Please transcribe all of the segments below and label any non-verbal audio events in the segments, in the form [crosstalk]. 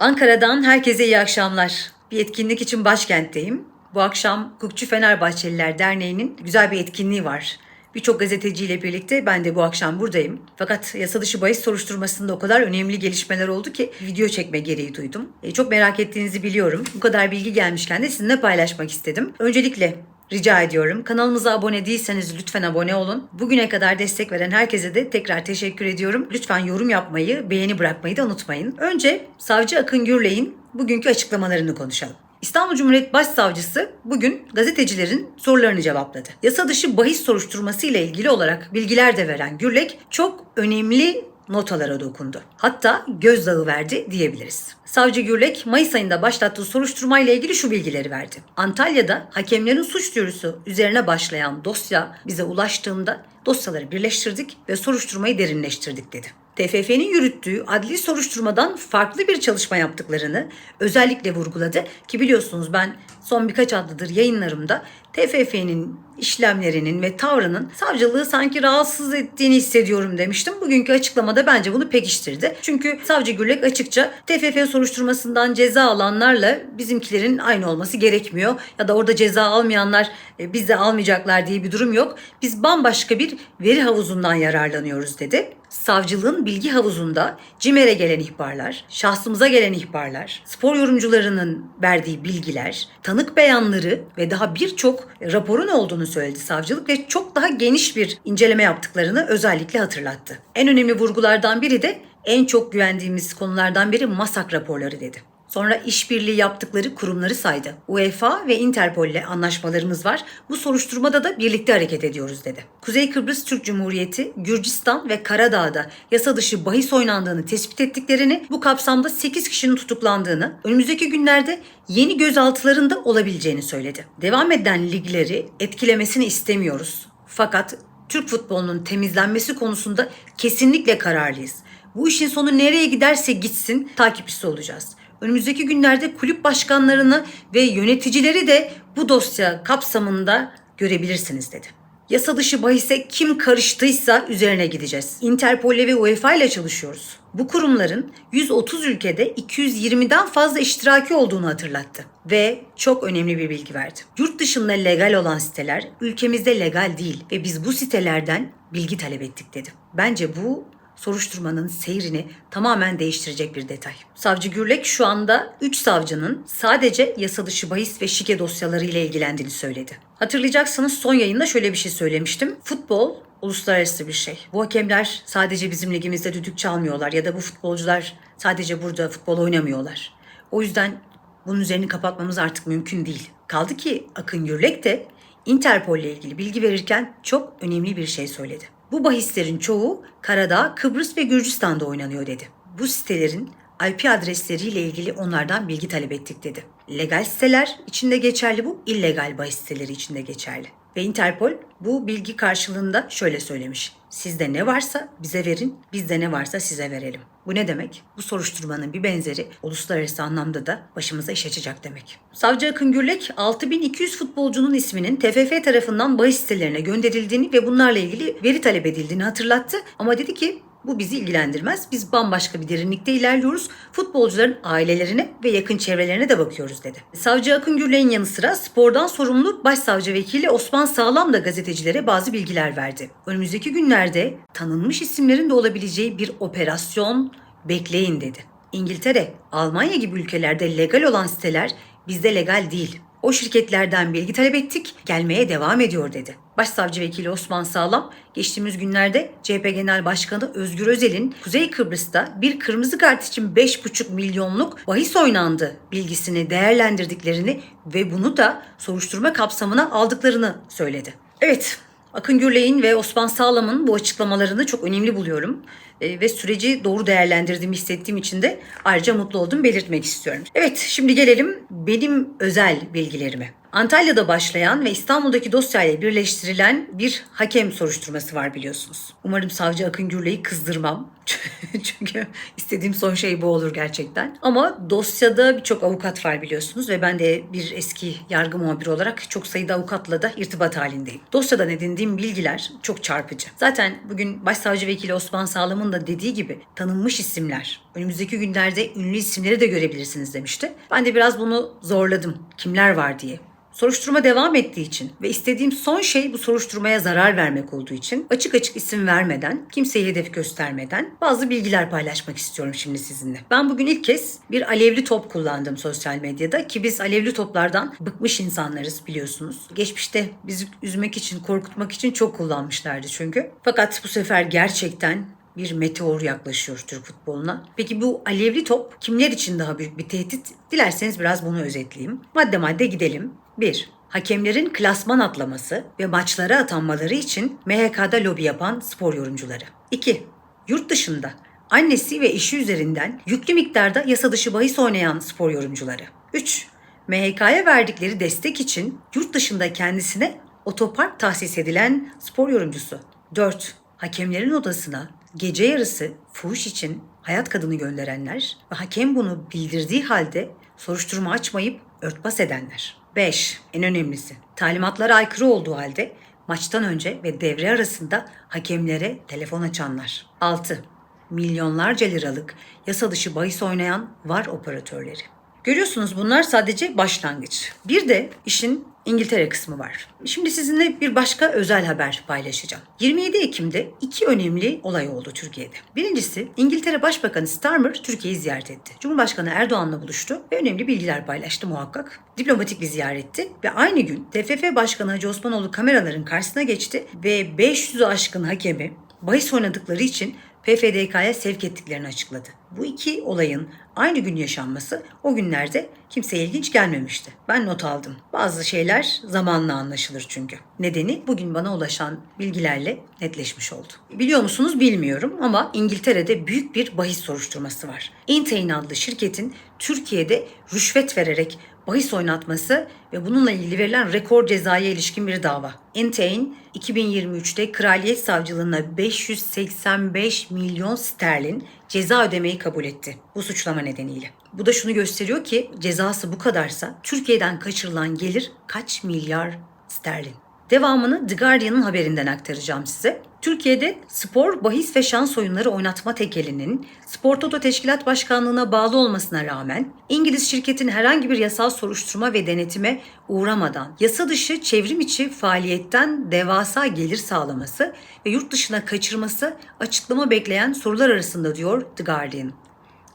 Ankara'dan herkese iyi akşamlar. Bir etkinlik için başkentteyim. Bu akşam Hukukçu Fenerbahçeliler Derneği'nin güzel bir etkinliği var. Birçok gazeteciyle birlikte ben de bu akşam buradayım. Fakat yasa dışı bahis soruşturmasında o kadar önemli gelişmeler oldu ki video çekme gereği duydum. E, çok merak ettiğinizi biliyorum. Bu kadar bilgi gelmişken de sizinle paylaşmak istedim. Öncelikle Rica ediyorum. Kanalımıza abone değilseniz lütfen abone olun. Bugüne kadar destek veren herkese de tekrar teşekkür ediyorum. Lütfen yorum yapmayı, beğeni bırakmayı da unutmayın. Önce Savcı Akın Gürley'in bugünkü açıklamalarını konuşalım. İstanbul Cumhuriyet Başsavcısı bugün gazetecilerin sorularını cevapladı. Yasa dışı bahis soruşturması ile ilgili olarak bilgiler de veren Gürlek çok önemli notalara dokundu. Hatta gözdağı verdi diyebiliriz. Savcı Gürlek Mayıs ayında başlattığı soruşturmayla ilgili şu bilgileri verdi. Antalya'da hakemlerin suç duyurusu üzerine başlayan dosya bize ulaştığında dosyaları birleştirdik ve soruşturmayı derinleştirdik dedi. TFF'nin yürüttüğü adli soruşturmadan farklı bir çalışma yaptıklarını özellikle vurguladı ki biliyorsunuz ben son birkaç haftadır yayınlarımda TFF'nin işlemlerinin ve tavrının savcılığı sanki rahatsız ettiğini hissediyorum demiştim. Bugünkü açıklamada bence bunu pekiştirdi. Çünkü savcı Gürlek açıkça TFF soruşturmasından ceza alanlarla bizimkilerin aynı olması gerekmiyor. Ya da orada ceza almayanlar e, biz de almayacaklar diye bir durum yok. Biz bambaşka bir veri havuzundan yararlanıyoruz dedi. Savcılığın bilgi havuzunda CİMER'e gelen ihbarlar, şahsımıza gelen ihbarlar, spor yorumcularının verdiği bilgiler, tanık beyanları ve daha birçok raporun olduğunu söyledi savcılık ve çok daha geniş bir inceleme yaptıklarını özellikle hatırlattı. En önemli vurgulardan biri de en çok güvendiğimiz konulardan biri MASAK raporları dedi. Sonra işbirliği yaptıkları kurumları saydı. UEFA ve Interpol ile anlaşmalarımız var. Bu soruşturmada da birlikte hareket ediyoruz dedi. Kuzey Kıbrıs Türk Cumhuriyeti, Gürcistan ve Karadağ'da yasa dışı bahis oynandığını tespit ettiklerini, bu kapsamda 8 kişinin tutuklandığını, önümüzdeki günlerde yeni gözaltılarında olabileceğini söyledi. Devam eden ligleri etkilemesini istemiyoruz. Fakat Türk futbolunun temizlenmesi konusunda kesinlikle kararlıyız. Bu işin sonu nereye giderse gitsin takipçisi olacağız. Önümüzdeki günlerde kulüp başkanlarını ve yöneticileri de bu dosya kapsamında görebilirsiniz dedi. Yasa dışı bahise kim karıştıysa üzerine gideceğiz. Interpol ve UEFA ile çalışıyoruz. Bu kurumların 130 ülkede 220'den fazla iştiraki olduğunu hatırlattı. Ve çok önemli bir bilgi verdi. Yurt dışında legal olan siteler ülkemizde legal değil ve biz bu sitelerden bilgi talep ettik dedi. Bence bu soruşturmanın seyrini tamamen değiştirecek bir detay. Savcı Gürlek şu anda 3 savcının sadece yasa dışı bahis ve şike dosyaları ile ilgilendiğini söyledi. Hatırlayacaksınız son yayında şöyle bir şey söylemiştim. Futbol uluslararası bir şey. Bu hakemler sadece bizim ligimizde düdük çalmıyorlar ya da bu futbolcular sadece burada futbol oynamıyorlar. O yüzden bunun üzerini kapatmamız artık mümkün değil. Kaldı ki Akın Gürlek de Interpol ile ilgili bilgi verirken çok önemli bir şey söyledi. Bu bahislerin çoğu Karadağ, Kıbrıs ve Gürcistan'da oynanıyor dedi. Bu sitelerin IP adresleriyle ilgili onlardan bilgi talep ettik dedi. Legal siteler içinde geçerli bu, illegal bahis siteleri içinde geçerli. Ve Interpol bu bilgi karşılığında şöyle söylemiş. Sizde ne varsa bize verin, bizde ne varsa size verelim. Bu ne demek? Bu soruşturmanın bir benzeri uluslararası anlamda da başımıza iş açacak demek. Savcı Akın Gürlek 6200 futbolcunun isminin TFF tarafından bahis sitelerine gönderildiğini ve bunlarla ilgili veri talep edildiğini hatırlattı. Ama dedi ki bu bizi ilgilendirmez. Biz bambaşka bir derinlikte ilerliyoruz. Futbolcuların ailelerine ve yakın çevrelerine de bakıyoruz dedi. Savcı Akın Gürlek'in yanı sıra spordan sorumlu Başsavcı Vekili Osman Sağlam da gazetecilere bazı bilgiler verdi. Önümüzdeki günlerde tanınmış isimlerin de olabileceği bir operasyon bekleyin dedi. İngiltere, Almanya gibi ülkelerde legal olan siteler bizde legal değil. O şirketlerden bilgi talep ettik, gelmeye devam ediyor dedi. Başsavcı Vekili Osman Sağlam, geçtiğimiz günlerde CHP Genel Başkanı Özgür Özel'in Kuzey Kıbrıs'ta bir kırmızı kart için 5,5 milyonluk bahis oynandı bilgisini değerlendirdiklerini ve bunu da soruşturma kapsamına aldıklarını söyledi. Evet, Akın Gürley'in ve Osman Sağlam'ın bu açıklamalarını çok önemli buluyorum. E, ve süreci doğru değerlendirdiğimi hissettiğim için de ayrıca mutlu olduğumu belirtmek istiyorum. Evet şimdi gelelim benim özel bilgilerime. Antalya'da başlayan ve İstanbul'daki dosyayla birleştirilen bir hakem soruşturması var biliyorsunuz. Umarım savcı Akın Gürley'i kızdırmam. [laughs] Çünkü istediğim son şey bu olur gerçekten. Ama dosyada birçok avukat var biliyorsunuz ve ben de bir eski yargı muhabiri olarak çok sayıda avukatla da irtibat halindeyim. Dosyadan edindiğim bilgiler çok çarpıcı. Zaten bugün Başsavcı Vekili Osman Sağlam'ın da dediği gibi tanınmış isimler. Önümüzdeki günlerde ünlü isimleri de görebilirsiniz demişti. Ben de biraz bunu zorladım. Kimler var diye. Soruşturma devam ettiği için ve istediğim son şey bu soruşturmaya zarar vermek olduğu için açık açık isim vermeden, kimseyi hedef göstermeden bazı bilgiler paylaşmak istiyorum şimdi sizinle. Ben bugün ilk kez bir alevli top kullandım sosyal medyada ki biz alevli toplardan bıkmış insanlarız biliyorsunuz. Geçmişte bizi üzmek için, korkutmak için çok kullanmışlardı çünkü. Fakat bu sefer gerçekten bir meteor yaklaşıyor Türk futboluna. Peki bu alevli top kimler için daha büyük bir tehdit? Dilerseniz biraz bunu özetleyeyim. Madde madde gidelim. 1. Hakemlerin klasman atlaması ve maçlara atanmaları için MHK'da lobi yapan spor yorumcuları. 2. Yurt dışında annesi ve eşi üzerinden yüklü miktarda yasa dışı bahis oynayan spor yorumcuları. 3. MHK'ya verdikleri destek için yurt dışında kendisine otopark tahsis edilen spor yorumcusu. 4. Hakemlerin odasına gece yarısı fuhuş için hayat kadını gönderenler ve hakem bunu bildirdiği halde soruşturma açmayıp örtbas edenler. 5. En önemlisi. Talimatlara aykırı olduğu halde maçtan önce ve devre arasında hakemlere telefon açanlar. 6. Milyonlarca liralık yasa dışı bahis oynayan var operatörleri. Görüyorsunuz bunlar sadece başlangıç. Bir de işin İngiltere kısmı var. Şimdi sizinle bir başka özel haber paylaşacağım. 27 Ekim'de iki önemli olay oldu Türkiye'de. Birincisi İngiltere Başbakanı Starmer Türkiye'yi ziyaret etti. Cumhurbaşkanı Erdoğan'la buluştu ve önemli bilgiler paylaştı muhakkak. Diplomatik bir ziyaretti ve aynı gün TFF Başkanı Hacı Osmanoğlu kameraların karşısına geçti ve 500'ü aşkın hakemi bahis oynadıkları için PFDK'ya sevk ettiklerini açıkladı. Bu iki olayın aynı gün yaşanması o günlerde kimseye ilginç gelmemişti. Ben not aldım. Bazı şeyler zamanla anlaşılır çünkü. Nedeni bugün bana ulaşan bilgilerle netleşmiş oldu. Biliyor musunuz bilmiyorum ama İngiltere'de büyük bir bahis soruşturması var. Entain adlı şirketin Türkiye'de rüşvet vererek bahis oynatması ve bununla ilgili verilen rekor cezaya ilişkin bir dava. Entain 2023'te Kraliyet Savcılığına 585 milyon sterlin ceza ödemeyi kabul etti bu suçlama nedeniyle. Bu da şunu gösteriyor ki cezası bu kadarsa Türkiye'den kaçırılan gelir kaç milyar sterlin? Devamını The Guardian'ın haberinden aktaracağım size. Türkiye'de spor, bahis ve şans oyunları oynatma tekelinin Spor Toto Teşkilat Başkanlığı'na bağlı olmasına rağmen İngiliz şirketin herhangi bir yasal soruşturma ve denetime uğramadan yasa dışı çevrim içi faaliyetten devasa gelir sağlaması ve yurt dışına kaçırması açıklama bekleyen sorular arasında diyor The Guardian.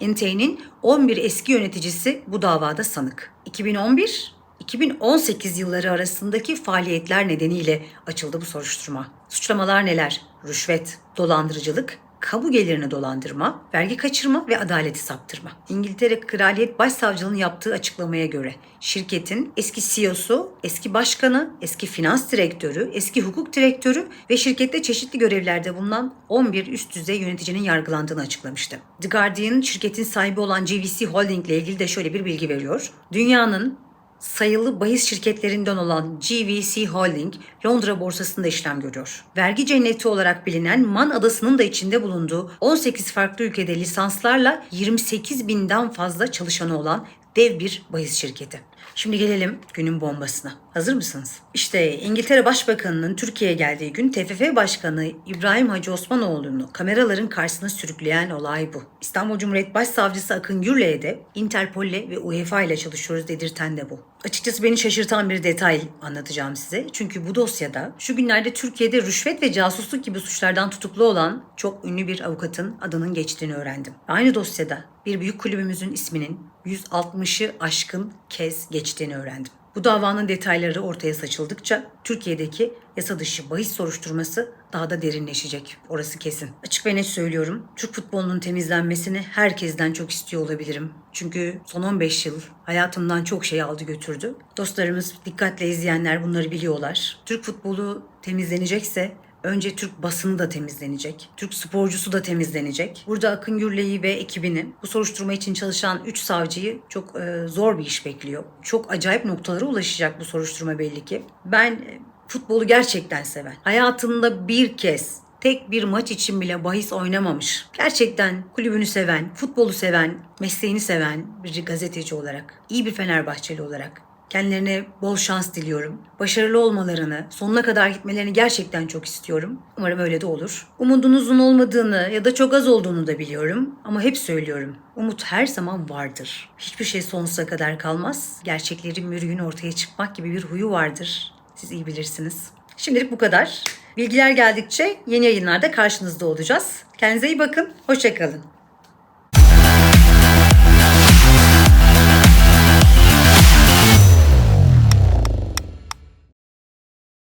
Intein'in 11 eski yöneticisi bu davada sanık. 2011 2018 yılları arasındaki faaliyetler nedeniyle açıldı bu soruşturma. Suçlamalar neler? Rüşvet, dolandırıcılık, kamu gelirini dolandırma, vergi kaçırma ve adaleti saptırma. İngiltere Kraliyet Başsavcılığı'nın yaptığı açıklamaya göre şirketin eski CEO'su, eski başkanı, eski finans direktörü, eski hukuk direktörü ve şirkette çeşitli görevlerde bulunan 11 üst düzey yöneticinin yargılandığını açıklamıştı. The Guardian şirketin sahibi olan GVC Holding ile ilgili de şöyle bir bilgi veriyor. Dünyanın sayılı bahis şirketlerinden olan GVC Holding Londra borsasında işlem görüyor. Vergi cenneti olarak bilinen Man Adası'nın da içinde bulunduğu 18 farklı ülkede lisanslarla 28 binden fazla çalışanı olan dev bir bahis şirketi. Şimdi gelelim günün bombasına. Hazır mısınız? İşte İngiltere Başbakanı'nın Türkiye'ye geldiği gün TFF Başkanı İbrahim Hacı Osmanoğlu'nu kameraların karşısına sürükleyen olay bu. İstanbul Cumhuriyet Başsavcısı Akın Gürley'e de Interpol'le ve UEFA ile çalışıyoruz dedirten de bu. Açıkçası beni şaşırtan bir detay anlatacağım size. Çünkü bu dosyada şu günlerde Türkiye'de rüşvet ve casusluk gibi suçlardan tutuklu olan çok ünlü bir avukatın adının geçtiğini öğrendim. Aynı dosyada bir büyük kulübümüzün isminin 160'ı aşkın kez geçtiğini öğrendim. Bu davanın detayları ortaya saçıldıkça Türkiye'deki yasa dışı bahis soruşturması daha da derinleşecek. Orası kesin. Açık ve net söylüyorum. Türk futbolunun temizlenmesini herkesten çok istiyor olabilirim. Çünkü son 15 yıl hayatımdan çok şey aldı götürdü. Dostlarımız dikkatle izleyenler bunları biliyorlar. Türk futbolu temizlenecekse Önce Türk basını da temizlenecek. Türk sporcusu da temizlenecek. Burada Akın Gürley'i ve ekibini bu soruşturma için çalışan 3 savcıyı çok e, zor bir iş bekliyor. Çok acayip noktalara ulaşacak bu soruşturma belli ki. Ben e, futbolu gerçekten seven, hayatında bir kez tek bir maç için bile bahis oynamamış. Gerçekten kulübünü seven, futbolu seven, mesleğini seven bir gazeteci olarak, iyi bir Fenerbahçeli olarak kendilerine bol şans diliyorum. Başarılı olmalarını, sonuna kadar gitmelerini gerçekten çok istiyorum. Umarım öyle de olur. Umudunuzun olmadığını ya da çok az olduğunu da biliyorum. Ama hep söylüyorum. Umut her zaman vardır. Hiçbir şey sonsuza kadar kalmaz. Gerçeklerin mürüğün ortaya çıkmak gibi bir huyu vardır. Siz iyi bilirsiniz. Şimdilik bu kadar. Bilgiler geldikçe yeni yayınlarda karşınızda olacağız. Kendinize iyi bakın. Hoşçakalın.